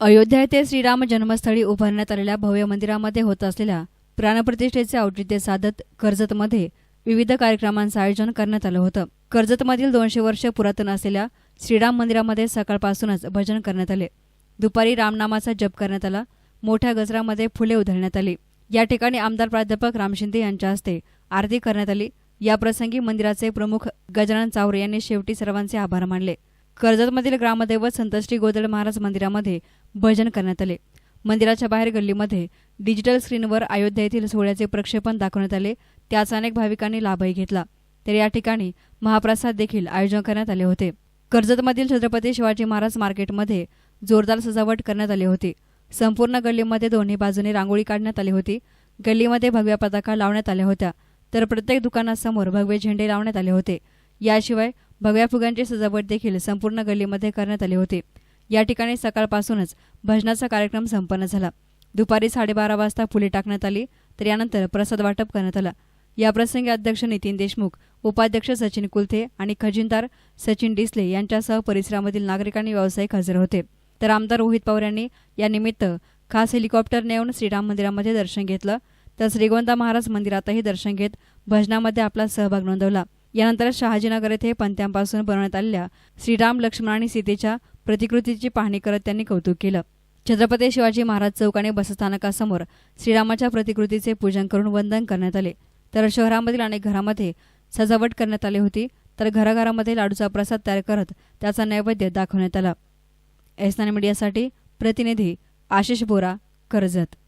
अयोध्या येथे श्रीराम जन्मस्थळी उभारण्यात आलेल्या भव्य मंदिरामध्ये होत असलेल्या प्राणप्रतिष्ठेचे औचित्य साधत कर्जतमध्ये विविध कार्यक्रमांचं आयोजन करण्यात आलं होतं. कर्जतमधील दोनशे वर्ष पुरातन असलेल्या श्रीराम मंदिरामध्ये सकाळपासूनच भजन करण्यात आले. दुपारी रामनामाचा जप करण्यात आला. मोठ्या गजरामध्ये फुले उधळण्यात आली. या ठिकाणी आमदार प्राध्यापक राम शिंदे यांच्या हस्ते आरती करण्यात आली. याप्रसंगी मंदिराचे प्रमुख गजानन चावरे यांनी शेवटी सर्वांचे आभार मानले. कर्जतमधील ग्रामदैवत संतश्री गोदड महाराज मंदिरामध्ये भजन करण्यात आले. मंदिराच्या बाहेर गल्लीमध्ये डिजिटल स्क्रीनवर अयोध्या येथील सोहळ्याचे प्रक्षेपण दाखवण्यात आले. त्याचा अनेक भाविकांनी लाभही घेतला. तर या ठिकाणी महाप्रसाद देखील आयोजन करण्यात आले होते. कर्जतमधील छत्रपती शिवाजी महाराज मार्केटमध्ये जोरदार सजावट करण्यात आली होती. संपूर्ण गल्लीमध्ये दोन्ही बाजूने रांगोळी काढण्यात आली होती. गल्लीमध्ये भगव्या पताका लावण्यात आल्या होत्या. तर प्रत्येक दुकानासमोर भगवे झेंडे लावण्यात आले होते. याशिवाय भगव्या फुगांची सजावट देखील संपूर्ण गल्लीमध्ये करण्यात आली होती. या ठिकाणी सकाळपासूनच भजनाचा कार्यक्रम संपन्न झाला. दुपारी साडेबारा वाजता फुले टाकण्यात आली तर यानंतर प्रसाद वाटप करण्यात आला. याप्रसंगी अध्यक्ष नितीन देशमुख उपाध्यक्ष सचिन कुलथे आणि खजिनदार सचिन डिसले यांच्यासह परिसरामधील नागरिकांनी व्यावसायिक हजर होते. तर आमदार रोहित पवार यांनी यानिमित्त खास हेलिकॉप्टर नेऊन श्रीराम मंदिरामध्ये दर्शन घेतलं तर श्रीगोंदा महाराज मंदिरातही दर्शन घेत भजनामध्ये आपला सहभाग नोंदवला. यानंतर शहाजीनगर येथे पंत्यांपासून बनवण्यात आलेल्या श्रीराम लक्ष्मण आणि सीतेच्या प्रतिकृतीची पाहणी करत त्यांनी कौतुक केलं. छत्रपती शिवाजी महाराज चौक आणि बसस्थानकासमोर श्रीरामाच्या प्रतिकृतीचे पूजन करून वंदन करण्यात आले. तर शहरामधील अनेक घरामध्ये सजावट करण्यात आली होती. तर घराघरामध्ये लाडूचा प्रसाद तयार करत त्याचा नैवेद्य दाखवण्यात आला. एसनान मीडियासाठी प्रतिनिधी आशिष बोरा कर्जत.